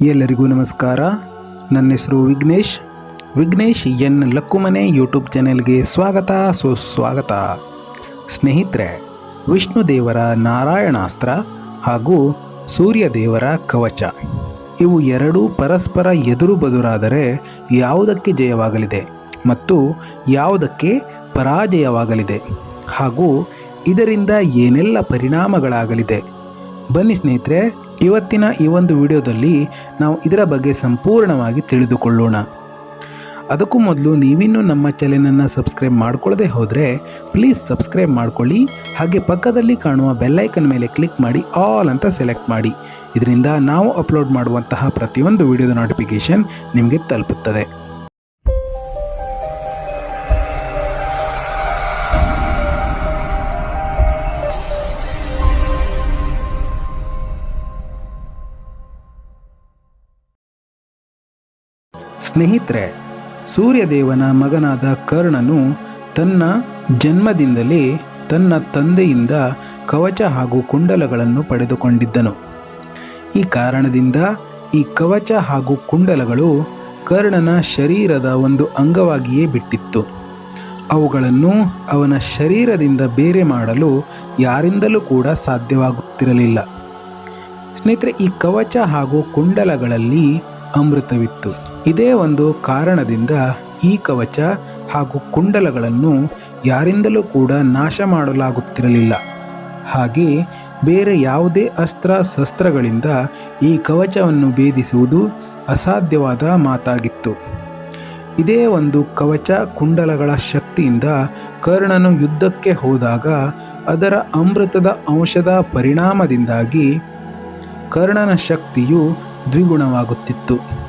ಎಲ್ಲರಿಗೂ ನಮಸ್ಕಾರ. ನನ್ನ ಹೆಸರು ವಿಘ್ನೇಶ್. ವಿಘ್ನೇಶ್ ಎನ್ ಲಕ್ಕುಮನೆ ಯೂಟ್ಯೂಬ್ ಚಾನೆಲ್ಗೆ ಸ್ವಾಗತ. ಸುಸ್ವಾಗತ. ಸ್ನೇಹಿತರೆ ವಿಷ್ಣು ದೇವರ ನಾರಾಯಣಾಸ್ತ್ರ ಹಾಗೂ ಸೂರ್ಯ ದೇವರ ಕವಚ, ಇವು ಎರಡೂ ಪರಸ್ಪರ ಎದುರು ಬದುರಾದರೆ ಯಾವುದಕ್ಕೆ ಜಯವಾಗಲಿದೆ ಮತ್ತು ಯಾವುದಕ್ಕೆ ಪರಾಜಯವಾಗಲಿದೆ ಹಾಗೂ ಇದರಿಂದ ಏನೆಲ್ಲ ಪರಿಣಾಮಗಳಾಗಲಿದೆ. ಬನ್ನಿ ಸ್ನೇಹಿತರೆ ಇವತ್ತಿನ ಈ ಒಂದು ವಿಡಿಯೋದಲ್ಲಿ ನಾವು ಇದರ ಬಗ್ಗೆ ಸಂಪೂರ್ಣವಾಗಿ ತಿಳಿದುಕೊಳ್ಳೋಣ. ಅದಕ್ಕೂ ಮೊದಲು ನೀವಿನ್ನೂ ನಮ್ಮ ಚಾನೆಲನ್ನು ಸಬ್ಸ್ಕ್ರೈಬ್ ಮಾಡ್ಕೊಳ್ಳದೆ ಹೋದರೆ ಪ್ಲೀಸ್ ಸಬ್ಸ್ಕ್ರೈಬ್ ಮಾಡ್ಕೊಳ್ಳಿ, ಹಾಗೆ ಪಕ್ಕದಲ್ಲಿ ಕಾಣುವ ಬೆಲ್ಲೈಕನ್ ಮೇಲೆ ಕ್ಲಿಕ್ ಮಾಡಿ, ಆಲ್ ಅಂತ ಸೆಲೆಕ್ಟ್ ಮಾಡಿ. ಇದರಿಂದ ನಾವು ಅಪ್ಲೋಡ್ ಮಾಡುವಂತಹ ಪ್ರತಿಯೊಂದು ವಿಡಿಯೋದ ನೋಟಿಫಿಕೇಷನ್ ನಿಮಗೆ ತಲುಪುತ್ತದೆ. ಸ್ನೇಹಿತರೆ, ಸೂರ್ಯದೇವನ ಮಗನಾದ ಕರ್ಣನು ತನ್ನ ಜನ್ಮದಿಂದಲೇ ತನ್ನ ತಂದೆಯಿಂದ ಕವಚ ಹಾಗೂ ಕುಂಡಲಗಳನ್ನು ಪಡೆದುಕೊಂಡಿದ್ದನು. ಈ ಕಾರಣದಿಂದ ಈ ಕವಚ ಹಾಗೂ ಕುಂಡಲಗಳು ಕರ್ಣನ ಶರೀರದ ಒಂದು ಅಂಗವಾಗಿಯೇ ಬಿಟ್ಟಿತ್ತು. ಅವುಗಳನ್ನು ಅವನ ಶರೀರದಿಂದ ಬೇರೆ ಮಾಡಲು ಯಾರಿಂದಲೂ ಕೂಡ ಸಾಧ್ಯವಾಗುತ್ತಿರಲಿಲ್ಲ. ಸ್ನೇಹಿತರೆ, ಈ ಕವಚ ಹಾಗೂ ಕುಂಡಲಗಳಲ್ಲಿ ಅಮೃತವಿತ್ತು. ಇದೇ ಒಂದು ಕಾರಣದಿಂದ ಈ ಕವಚ ಹಾಗೂ ಕುಂಡಲಗಳನ್ನು ಯಾರಿಂದಲೂ ಕೂಡ ನಾಶ ಮಾಡಲಾಗುತ್ತಿರಲಿಲ್ಲ. ಹಾಗೆ ಬೇರೆ ಯಾವುದೇ ಅಸ್ತ್ರ ಶಸ್ತ್ರಗಳಿಂದ ಈ ಕವಚವನ್ನು ಭೇದಿಸುವುದು ಅಸಾಧ್ಯವಾದ ಮಾತಾಗಿತ್ತು. ಇದೇ ಒಂದು ಕವಚ ಕುಂಡಲಗಳ ಶಕ್ತಿಯಿಂದ ಕರ್ಣನು ಯುದ್ಧಕ್ಕೆ ಹೋದಾಗ ಅದರ ಅಮೃತದ ಅಂಶದ ಪರಿಣಾಮದಿಂದಾಗಿ ಕರ್ಣನ ಶಕ್ತಿಯು ದ್ವಿಗುಣವಾಗುತ್ತಿತ್ತು.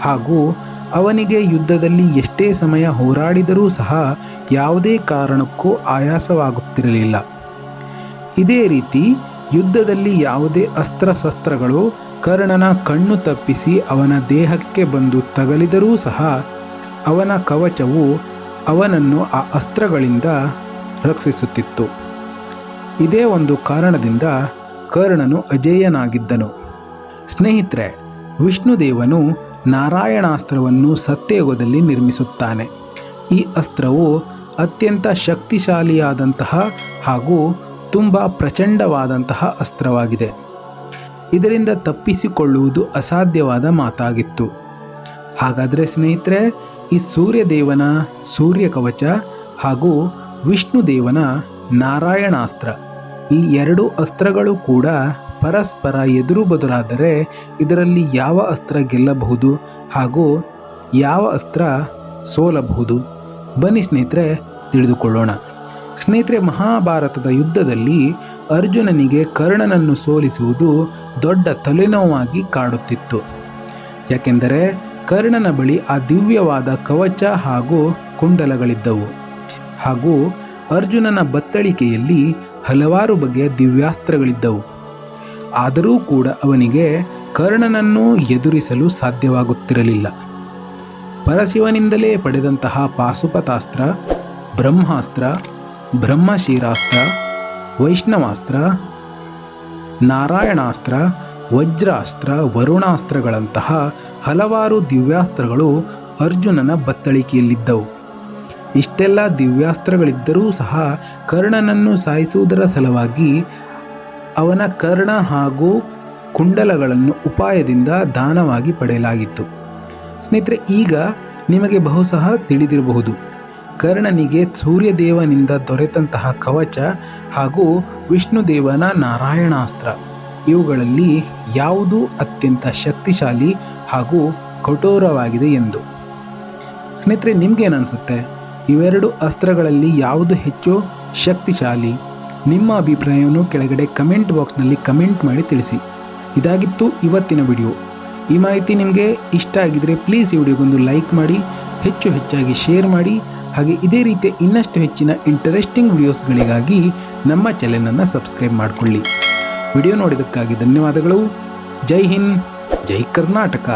ಹಾಗೂ ಅವನಿಗೆ ಯುದ್ಧದಲ್ಲಿ ಎಷ್ಟೇ ಸಮಯ ಹೋರಾಡಿದರೂ ಸಹ ಯಾವುದೇ ಕಾರಣಕ್ಕೂ ಆಯಾಸವಾಗುತ್ತಿರಲಿಲ್ಲ. ಇದೇ ರೀತಿ ಯುದ್ಧದಲ್ಲಿ ಯಾವುದೇ ಅಸ್ತ್ರಶಸ್ತ್ರಗಳು ಕರ್ಣನ ಕಣ್ಣು ತಪ್ಪಿಸಿ ಅವನ ದೇಹಕ್ಕೆ ಬಂದು ತಗಲಿದರೂ ಸಹ ಅವನ ಕವಚವು ಅವನನ್ನು ಆ ಅಸ್ತ್ರಗಳಿಂದ ರಕ್ಷಿಸುತ್ತಿತ್ತು. ಇದೇ ಒಂದು ಕಾರಣದಿಂದ ಕರ್ಣನು ಅಜೇಯನಾಗಿದ್ದನು. ಸ್ನೇಹಿತರೆ, ವಿಷ್ಣುದೇವನು ನಾರಾಯಣಾಸ್ತ್ರವನ್ನು ಸತ್ಯಯುಗದಲ್ಲಿ ನಿರ್ಮಿಸುತ್ತಾನೆ. ಈ ಅಸ್ತ್ರವು ಅತ್ಯಂತ ಶಕ್ತಿಶಾಲಿಯಾದಂತಹ ಹಾಗೂ ತುಂಬ ಪ್ರಚಂಡವಾದಂತಹ ಅಸ್ತ್ರವಾಗಿದೆ. ಇದರಿಂದ ತಪ್ಪಿಸಿಕೊಳ್ಳುವುದು ಅಸಾಧ್ಯವಾದ ಮಾತಾಗಿತ್ತು. ಹಾಗಾದರೆ ಸ್ನೇಹಿತರೆ, ಈ ಸೂರ್ಯದೇವನ ಸೂರ್ಯ ಕವಚ ಹಾಗೂ ವಿಷ್ಣುದೇವನ ನಾರಾಯಣಾಸ್ತ್ರ ಈ ಎರಡು ಅಸ್ತ್ರಗಳು ಕೂಡ ಪರಸ್ಪರ ಎದುರು ಬದುರಾದರೆ ಇದರಲ್ಲಿ ಯಾವ ಅಸ್ತ್ರ ಗೆಲ್ಲಬಹುದು ಹಾಗೂ ಯಾವ ಅಸ್ತ್ರ ಸೋಲಬಹುದು? ಬನ್ನಿ ಸ್ನೇಹಿತರೆ, ತಿಳಿದುಕೊಳ್ಳೋಣ. ಸ್ನೇಹಿತರೆ, ಮಹಾಭಾರತದ ಯುದ್ಧದಲ್ಲಿ ಅರ್ಜುನನಿಗೆ ಕರ್ಣನನ್ನು ಸೋಲಿಸುವುದು ದೊಡ್ಡ ತಲೆನೋವಾಗಿ ಕಾಡುತ್ತಿತ್ತು. ಯಾಕೆಂದರೆ ಕರ್ಣನ ಬಳಿ ಆ ದಿವ್ಯವಾದ ಕವಚ ಹಾಗೂ ಕುಂಡಲಗಳಿದ್ದವು. ಹಾಗೂ ಅರ್ಜುನನ ಬತ್ತಳಿಕೆಯಲ್ಲಿ ಹಲವಾರು ಬಗೆಯ ದಿವ್ಯಾಸ್ತ್ರಗಳಿದ್ದವು. ಆದರೂ ಕೂಡ ಅವನಿಗೆ ಕರ್ಣನನ್ನು ಎದುರಿಸಲು ಸಾಧ್ಯವಾಗುತ್ತಿರಲಿಲ್ಲ. ಪರಶಿವನಿಂದಲೇ ಪಡೆದಂತಹ ಪಾಶುಪತಾಸ್ತ್ರ, ಬ್ರಹ್ಮಾಸ್ತ್ರ, ಬ್ರಹ್ಮಶೀರಾಸ್ತ್ರ, ವೈಷ್ಣವಾಸ್ತ್ರ, ನಾರಾಯಣಾಸ್ತ್ರ, ವಜ್ರಾಸ್ತ್ರ, ವರುಣಾಸ್ತ್ರಗಳಂತಹ ಹಲವಾರು ದಿವ್ಯಾಸ್ತ್ರಗಳು ಅರ್ಜುನನ ಬತ್ತಳಿಕೆಯಲ್ಲಿದ್ದವು. ಇಷ್ಟೆಲ್ಲ ದಿವ್ಯಾಸ್ತ್ರಗಳಿದ್ದರೂ ಸಹ ಕರ್ಣನನ್ನು ಸಾಯಿಸುವುದರ ಸಲುವಾಗಿ ಅವನ ಕರ್ಣ ಹಾಗೂ ಕುಂಡಲಗಳನ್ನು ಉಪಾಯದಿಂದ ದಾನವಾಗಿ ಪಡೆಯಲಾಗಿತ್ತು. ಸ್ನೇಹಿತರೆ, ಈಗ ನಿಮಗೆ ಬಹುಶಃ ತಿಳಿದಿರಬಹುದು, ಕರ್ಣನಿಗೆ ಸೂರ್ಯದೇವನಿಂದ ದೊರೆತಂತಹ ಕವಚ ಹಾಗೂ ವಿಷ್ಣುದೇವನ ನಾರಾಯಣಾಸ್ತ್ರ. ಇವುಗಳಲ್ಲಿ ಯಾವುದು ಅತ್ಯಂತ ಶಕ್ತಿಶಾಲಿ ಹಾಗೂ ಕಠೋರವಾಗಿದೆ ಎಂದು. ಸ್ನೇಹಿತರೆ, ನಿಮಗೇನನ್ಸುತ್ತೆ? ಇವೆರಡು ಅಸ್ತ್ರಗಳಲ್ಲಿ ಯಾವುದು ಹೆಚ್ಚು ಶಕ್ತಿಶಾಲಿ? ನಿಮ್ಮ ಅಭಿಪ್ರಾಯವನ್ನು ಕೆಳಗಡೆ ಕಮೆಂಟ್ ಬಾಕ್ಸ್ನಲ್ಲಿ ಕಮೆಂಟ್ ಮಾಡಿ ತಿಳಿಸಿ. ಇದಾಗಿತ್ತು ಇವತ್ತಿನ ವಿಡಿಯೋ. ಈ ಮಾಹಿತಿ ನಿಮಗೆ ಇಷ್ಟ ಆಗಿದರೆ ಪ್ಲೀಸ್ ಈ ವಿಡಿಯೋಗೊಂದು ಲೈಕ್ ಮಾಡಿ, ಹೆಚ್ಚು ಹೆಚ್ಚಾಗಿ ಶೇರ್ ಮಾಡಿ, ಹಾಗೆ ಇದೇ ರೀತಿಯ ಇನ್ನಷ್ಟು ಹೆಚ್ಚಿನ ಇಂಟರೆಸ್ಟಿಂಗ್ ವಿಡಿಯೋಸ್ಗಳಿಗಾಗಿ ನಮ್ಮ ಚಾನೆಲನ್ನು ಸಬ್ಸ್ಕ್ರೈಬ್ ಮಾಡಿಕೊಳ್ಳಿ. ವಿಡಿಯೋ ನೋಡಿದ್ದಕ್ಕಾಗಿ ಧನ್ಯವಾದಗಳು. ಜೈ ಹಿಂದ್, ಜೈ ಕರ್ನಾಟಕ.